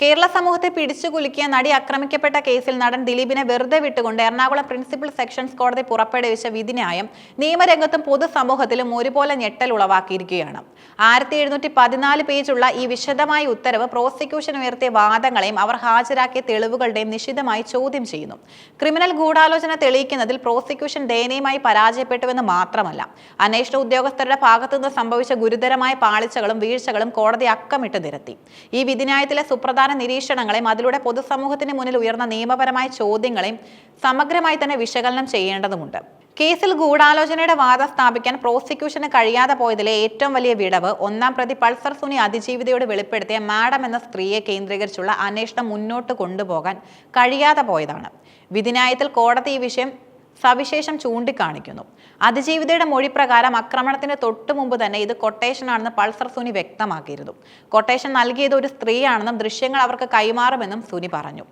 കേരള സമൂഹത്തെ പിടിച്ചു കുലുക്കിയ നടി ആക്രമിക്കപ്പെട്ട കേസിൽ നടൻ ദിലീപിനെ വെറുതെ വിട്ടുകൊണ്ട് എറണാകുളം പ്രിൻസിപ്പൽ സെക്ഷൻസ് കോടതി പുറപ്പെടുവിച്ച വിധിന്യായം നിയമരംഗത്തും പൊതുസമൂഹത്തിലും ഒരുപോലെ ഞെട്ടൽ ഉളവാക്കിയിരിക്കുകയാണ്. ആയിരത്തി എഴുന്നൂറ്റി പതിനാല് പേജുള്ള ഈ വിശദമായ ഉത്തരവ് പ്രോസിക്യൂഷൻ ഉയർത്തിയ വാദങ്ങളെയും അവർ ഹാജരാക്കിയ തെളിവുകളുടെയും നിശിതമായി ചോദ്യം ചെയ്യുന്നു. ക്രിമിനൽ ഗൂഢാലോചന തെളിയിക്കുന്നതിൽ പ്രോസിക്യൂഷൻ ദയനീയമായി പരാജയപ്പെട്ടുവെന്ന് മാത്രമല്ല അന്വേഷണ ഉദ്യോഗസ്ഥരുടെ ഭാഗത്തുനിന്ന് സംഭവിച്ച ഗുരുതരമായ പാളിച്ചകളും വീഴ്ചകളും കോടതി അക്കമിട്ട് നിരത്തി. ഈ വിധിന്യായത്തിലെ സുപ്രധാന നിരീക്ഷണങ്ങളെയും അതിലൂടെ പൊതുസമൂഹത്തിന് മുന്നിൽ ഉയർന്ന നിയമപരമായ ചോദ്യങ്ങളെയും സമഗ്രമായി തന്നെ വിശകലനം ചെയ്യേണ്ടതുണ്ട് കേസിൽ ഗൂഢാലോചനയുടെ വാദം സ്ഥാപിക്കാൻ പ്രോസിക്യൂഷന് കഴിയാതെ പോയതിലെ ഏറ്റവും വലിയ വിടവ് ഒന്നാം പ്രതി പൾസർ സുനി അതിജീവിതയോട് വെളിപ്പെടുത്തിയ മാഡം എന്ന സ്ത്രീയെ കേന്ദ്രീകരിച്ചുള്ള അന്വേഷണം മുന്നോട്ട് കൊണ്ടുപോകാൻ കഴിയാതെ പോയതാണ്. വിധിന്യായത്തിൽ കോടതി ഈ വിഷയം സവിശേഷം ചൂണ്ടിക്കാണിക്കുന്നു. അതിജീവിതയുടെ മൊഴി പ്രകാരം ആക്രമണത്തിന് തൊട്ടു മുമ്പ് തന്നെ ഇത് കൊട്ടേഷനാണെന്ന് പൾസർ സുനി വ്യക്തമാക്കിയിരുന്നു. കൊട്ടേഷൻ നൽകിയത് ഒരു സ്ത്രീയാണെന്നും ദൃശ്യങ്ങൾ അവർക്ക് കൈമാറുമെന്നും സുനി പറഞ്ഞു.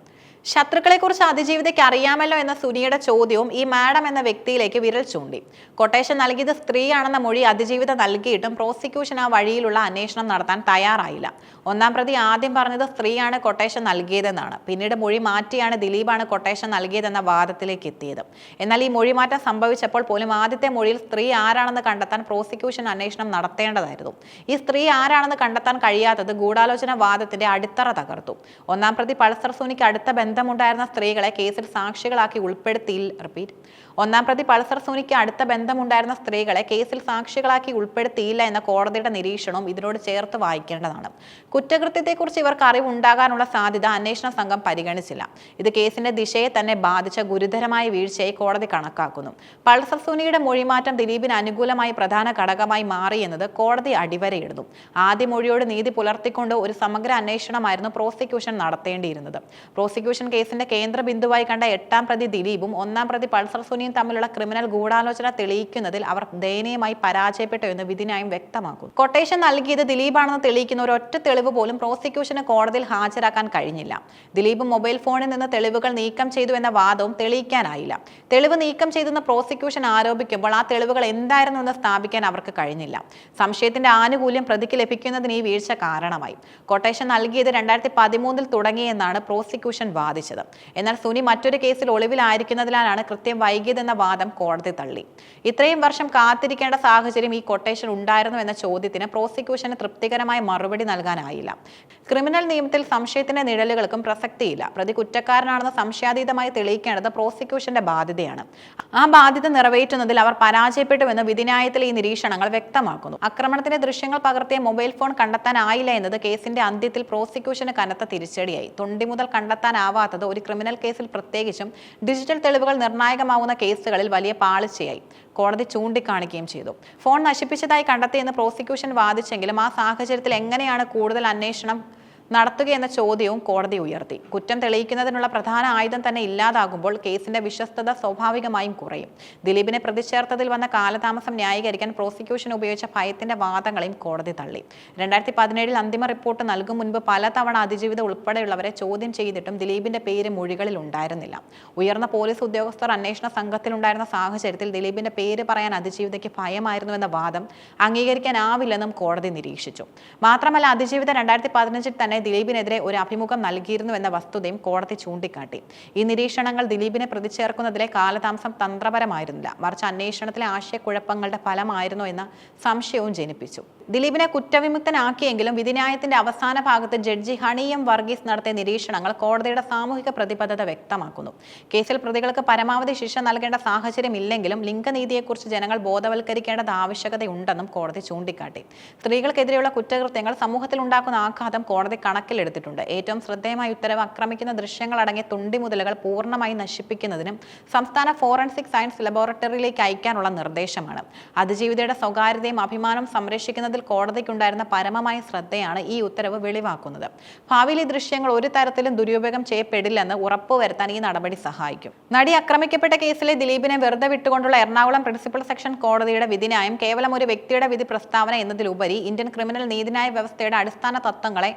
ശത്രുക്കളെക്കുറിച്ച് അതിജീവിതയ്ക്ക് അറിയാമല്ലോ എന്ന സുനിയുടെ ചോദ്യവും ഈ മാഡം എന്ന വ്യക്തിയിലേക്ക് വിരൽ ചൂണ്ടി. കൊട്ടേഷൻ നൽകിയത് സ്ത്രീയാണെന്ന മൊഴി അതിജീവിത നൽകിയിട്ടും പ്രോസിക്യൂഷൻ ആ വഴിയിലുള്ള അന്വേഷണം നടത്താൻ തയ്യാറായില്ല. ഒന്നാം പ്രതി ആദ്യം പറഞ്ഞത് സ്ത്രീയാണ് കൊട്ടേഷൻ നൽകിയതെന്നാണ്. പിന്നീട് മൊഴി മാറ്റിയാണ് ദിലീപാണ് കൊട്ടേഷൻ നൽകിയതെന്ന വാദത്തിലേക്ക് എത്തിയത്. എന്നാൽ ഈ മൊഴി മാറ്റം സംഭവിച്ചപ്പോൾ പോലും ആദ്യത്തെ മൊഴിയിൽ സ്ത്രീ ആരാണെന്ന് കണ്ടെത്താൻ പ്രോസിക്യൂഷൻ അന്വേഷണം നടത്തേണ്ടതായിരുന്നു. ഈ സ്ത്രീ ആരാണെന്ന് കണ്ടെത്താൻ കഴിയാത്തത് ഗൂഢാലോചന വാദത്തിന്റെ അടിത്തറ തകർത്തു. ഒന്നാം പ്രതി പൾസർ സുനിക്ക് അടുത്ത ബന്ധമുണ്ടായിരുന്ന സ്ത്രീകളെ കേസിൽ സാക്ഷികളാക്കി ഉൾപ്പെടുത്തിയില്ല റിപ്പീറ്റ്. ഒന്നാം പ്രതി പൾസർ സുനിക്ക് അടുത്ത ബന്ധമുണ്ടായിരുന്ന സ്ത്രീകളെ കേസിൽ സാക്ഷികളാക്കി ഉൾപ്പെടുത്തിയില്ല എന്ന കോടതിയുടെ നിരീക്ഷണവും ഇതിനോട് ചേർത്ത് വായിക്കേണ്ടതാണ്. കുറ്റകൃത്യത്തെക്കുറിച്ച് ഇവർക്ക് അറിവുണ്ടാകാനുള്ള സാധ്യത അന്വേഷണ സംഘം പരിഗണിച്ചില്ല. ഇത് കേസിന്റെ ദിശയെ തന്നെ ബാധിച്ച ഗുരുതരമായ വീഴ്ചയായി കോടതി കണക്കാക്കുന്നു. പൾസർ സുനിയുടെ മൊഴിമാറ്റം ദിലീപിന് അനുകൂലമായി പ്രധാന ഘടകമായി മാറി എന്നത് കോടതി അടിവരയിടുന്നു. ആദ്യ മൊഴിയോട് നീതി പുലർത്തിക്കൊണ്ട് ഒരു സമഗ്ര അന്വേഷണമായിരുന്നു പ്രോസിക്യൂഷൻ നടത്തേണ്ടിയിരുന്നത്. പ്രോസിക്യൂഷൻ കേസിന്റെ കേന്ദ്ര ബിന്ദുവായി കണ്ട എട്ടാം പ്രതി ദിലീപും ഒന്നാം പ്രതി പൾസർ സുനിയും തമ്മിലുള്ള ക്രിമിനൽ ഗൂഢാലോചന തെളിയിക്കുന്നതിൽ അവർ ദയനീയമായി പരാജയപ്പെട്ടു എന്ന് വിധിന്യായം വ്യക്തമാക്കുന്നു. കൊട്ടേഷൻ നൽകിയത് ദിലീപാണെന്ന് തെളിയിക്കുന്ന ഒരു ഒറ്റ തെളിവ് പോലും പ്രോസിക്യൂഷന് കോടതിയിൽ ഹാജരാക്കാൻ കഴിഞ്ഞില്ല. ദിലീപ് മൊബൈൽ ഫോണിൽ നിന്ന് തെളിവുകൾ നീക്കം ചെയ്തു എന്ന വാദവും തെളിയിക്കാനായില്ല. തെളിവ് നീക്കം ചെയ്തെന്ന് പ്രോസിക്യൂഷൻ ആരോപിക്കുമ്പോൾ ആ തെളിവുകൾ എന്തായിരുന്നു എന്ന് സ്ഥാപിക്കാൻ അവർക്ക് കഴിഞ്ഞില്ല. സംശയത്തിന്റെ ആനുകൂല്യം പ്രതിക്ക് ലഭിക്കുന്നതിന് ഈ വീഴ്ച കാരണമായി. കൊട്ടേഷൻ നൽകിയത് രണ്ടായിരത്തി പതിമൂന്നിൽ തുടങ്ങിയെന്നാണ് പ്രോസിക്യൂഷൻ വാദിച്ചത്. എന്നാൽ സുനി മറ്റൊരു കേസിൽ ഒളിവിലായിരിക്കുന്നതിനാലാണ് കൃത്യം വൈകിയതെന്ന വാദം കോടതി തള്ളി. ഇത്രയും വർഷം കാത്തിരിക്കേണ്ട സാഹചര്യം ഈ കൊട്ടേഷൻ ഉണ്ടായിരുന്നു എന്ന ചോദ്യത്തിന് പ്രോസിക്യൂഷന് തൃപ്തികരമായ മറുപടി നൽകാനായില്ല. ക്രിമിനൽ നിയമത്തിൽ സംശയത്തിന്റെ നിഴലുകൾക്കും പ്രസക്തിയില്ല. പ്രതി കുറ്റക്കാരനാണെന്ന് സംശയാതീതമായി തെളിയിക്കേണ്ടത് പ്രോസിക്യൂഷന്റെ ബാധ്യതയാണ്. ആ ബാധ്യത നിറവേറ്റുന്നതിൽ അവർ പരാജയപ്പെട്ടുവെന്ന് വിധിന്യായത്തിൽ ഈ നിരീക്ഷണങ്ങൾ വ്യക്തമാക്കുന്നു. ആക്രമണത്തിന്റെ ദൃശ്യങ്ങൾ പകർത്തിയ മൊബൈൽ ഫോൺ കണ്ടെത്താനായില്ല എന്നത് കേസിന്റെ അന്ത്യത്തിൽ പ്രോസിക്യൂഷന് കനത്ത തിരിച്ചടിയായി. തൊണ്ടി മുതൽ കണ്ടെത്താനാവാത്തത് ഒരു ക്രിമിനൽ കേസിൽ പ്രത്യേകിച്ചും ഡിജിറ്റൽ തെളിവുകൾ നിർണായകമാവുന്ന കേസുകളിൽ വലിയ പാളിച്ചയായി. കോടതി ചൂണ്ടിക്കാണിക്കുകയും ചെയ്തു. ഫോൺ നശിപ്പിച്ചതായി കണ്ടെത്തിയെന്ന് പ്രോസിക്യൂഷൻ വാദിച്ചെങ്കിലും ആ സാഹചര്യത്തിൽ എങ്ങനെയാണ് കൂടുതൽ അന്വേഷണം നടത്തുകയെന്ന ചോദ്യവും കോടതി ഉയർത്തി. കുറ്റം തെളിയിക്കുന്നതിനുള്ള പ്രധാന ആയുധം തന്നെ ഇല്ലാതാകുമ്പോൾ കേസിന്റെ വിശ്വസ്തത സ്വാഭാവികമായും കുറയും. ദിലീപിനെ പ്രതിചേർത്തതിൽ വന്ന കാലതാമസം ന്യായീകരിക്കാൻ പ്രോസിക്യൂഷൻ ഉപയോഗിച്ച ഭയത്തിന്റെ വാദങ്ങളെയും കോടതി തള്ളി. രണ്ടായിരത്തി പതിനേഴിൽ അന്തിമ റിപ്പോർട്ട് നൽകും മുൻപ് പലതവണ അതിജീവിത ഉൾപ്പെടെയുള്ളവരെ ചോദ്യം ചെയ്തിട്ടും ദിലീപിന്റെ പേര് മൊഴികളിൽ ഉണ്ടായിരുന്നില്ല. ഉയർന്ന പോലീസ് ഉദ്യോഗസ്ഥർ അന്വേഷണ സംഘത്തിലുണ്ടായിരുന്ന സാഹചര്യത്തിൽ ദിലീപിന്റെ പേര് പറയാൻ അതിജീവിതയ്ക്ക് ഭയമായിരുന്നുവെന്ന വാദം അംഗീകരിക്കാനാവില്ലെന്നും കോടതി നിരീക്ഷിച്ചു. മാത്രമല്ല അതിജീവിത രണ്ടായിരത്തി പതിനഞ്ചിൽ തന്നെ ദിലീപിനെതിരെ ഒരു അഭിമുഖം നൽകിയിരുന്നു എന്ന വസ്തുതയും കോടതി ചൂണ്ടിക്കാട്ടി. ഈ നിരീക്ഷണങ്ങൾ ദിലീപിനെ പ്രതിചേർക്കുന്നതിലെ കാലതാമസം തന്ത്രപരമായിരുന്നില്ല. മറിച്ച് അന്വേഷണത്തിലെ ആശയക്കുഴപ്പങ്ങളുടെ ഫലമായിരുന്നു എന്ന സംശയവും ജനിപ്പിച്ചു. ദിലീപിനെ കുറ്റവിമുക്തനാക്കിയെങ്കിലും വിധിന്യായത്തിന്റെ അവസാന ഭാഗത്ത് ജഡ്ജി ഹണി എം വർഗീസ് നടത്തിയ നിരീക്ഷണങ്ങൾ കോടതിയുടെ സാമൂഹിക പ്രതിബദ്ധത വ്യക്തമാക്കുന്നു. കേസിൽ പ്രതികൾക്ക് പരമാവധി ശിക്ഷ നൽകേണ്ട സാഹചര്യം ഇല്ലെങ്കിലും ലിംഗനീതിയെക്കുറിച്ച് ജനങ്ങൾ ബോധവൽക്കരിക്കേണ്ടത് ആവശ്യകതയുണ്ടെന്നും കോടതി ചൂണ്ടിക്കാട്ടി. സ്ത്രീകൾക്കെതിരെയുള്ള കുറ്റകൃത്യങ്ങൾ സമൂഹത്തിൽ ഉണ്ടാക്കുന്ന ആഘാതം കോടതി കണക്കിലെടുത്തിട്ടുണ്ട്. ഏറ്റവും ശ്രദ്ധേയമായ ഉത്തരവ് ആക്രമിക്കുന്ന ദൃശ്യങ്ങളടങ്ങിയ തുണ്ടിമുതലുകൾ പൂർണമായി നശിപ്പിക്കുന്നതിനും സംസ്ഥാന ഫോറൻസിക് സയൻസ് ലബോറട്ടറിയിലേക്ക് അയക്കാനുള്ള നിർദ്ദേശമാണ്. അതിജീവിതയുടെ സ്വകാര്യതയും അഭിമാനം സംരക്ഷിക്കുന്നതിൽ കോടതിക്കുണ്ടായിരുന്ന പരമമായ ശ്രദ്ധയാണ് ഈ ഉത്തരവ് വെളിവാക്കുന്നത്. ഭാവിയിൽ ദൃശ്യങ്ങൾ ഒരു തരത്തിലും ദുരുപയോഗം ചെയ്യപ്പെടില്ലെന്ന് ഉറപ്പുവരുത്താൻ ഈ നടപടി സഹായിക്കും. നടി ആക്രമിക്കപ്പെട്ട കേസിലെ ദിലീപിനെ വെറുതെ വിട്ടുകൊണ്ടുള്ള എറണാകുളം പ്രിൻസിപ്പൽ സെക്ഷൻ കോടതിയുടെ വിധിന്യായം കേവലം ഒരു വ്യക്തിയുടെ വിധി പ്രസ്താവന എന്നതിലുപരി ഇന്ത്യൻ ക്രിമിനൽ നീതിന്യായ വ്യവസ്ഥയുടെ അടിസ്ഥാന തത്വങ്ങളെ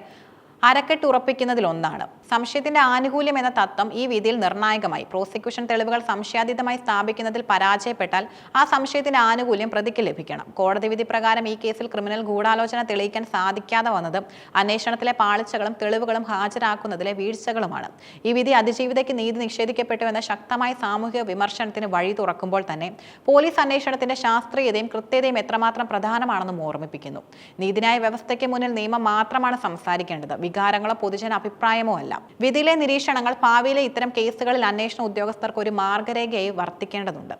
അരക്കെട്ട് ഉറപ്പിക്കുന്നതിലൊന്നാണ് സംശയത്തിന്റെ ആനുകൂല്യം എന്ന തത്വം ഈ വിധിയിൽ നിർണായകമായി. പ്രോസിക്യൂഷൻ തെളിവുകൾ സംശയാതീതമായി സ്ഥാപിക്കുന്നതിൽ പരാജയപ്പെട്ടാൽ ആ സംശയത്തിന്റെ ആനുകൂല്യം പ്രതിക്ക് ലഭിക്കണം. കോടതി വിധി പ്രകാരം ഈ കേസിൽ ക്രിമിനൽ ഗൂഢാലോചന തെളിയിക്കാൻ സാധിക്കാതെ വന്നത് അന്വേഷണത്തിലെ പാളിച്ചകളും തെളിവുകളും ഹാജരാക്കുന്നതിലെ വീഴ്ചകളുമാണ്. ഈ വിധി അതിജീവിതയ്ക്ക് നീതി നിഷേധിക്കപ്പെട്ടു എന്ന ശക്തമായ സാമൂഹിക വിമർശനത്തിന് വഴി തുറക്കുമ്പോൾ തന്നെ പോലീസ് അന്വേഷണത്തിന്റെ ശാസ്ത്രീയതയും കൃത്യതയും എത്രമാത്രം പ്രധാനമാണെന്നും ഓർമ്മിപ്പിക്കുന്നു. നീതിന്യായ വ്യവസ്ഥയ്ക്ക് മുന്നിൽ നിയമം മാത്രമാണ് സംസാരിക്കേണ്ടത്. വികാരങ്ങളോ പൊതുജന അഭിപ്രായമോ അല്ല. വിധിയിലെ നിരീക്ഷണങ്ങൾ ഭാവിയിലെ ഇത്തരം കേസുകളിൽ അന്വേഷണ ഉദ്യോഗസ്ഥർക്ക് ഒരു മാർഗരേഖയായി വർത്തിക്കേണ്ടതുണ്ട്.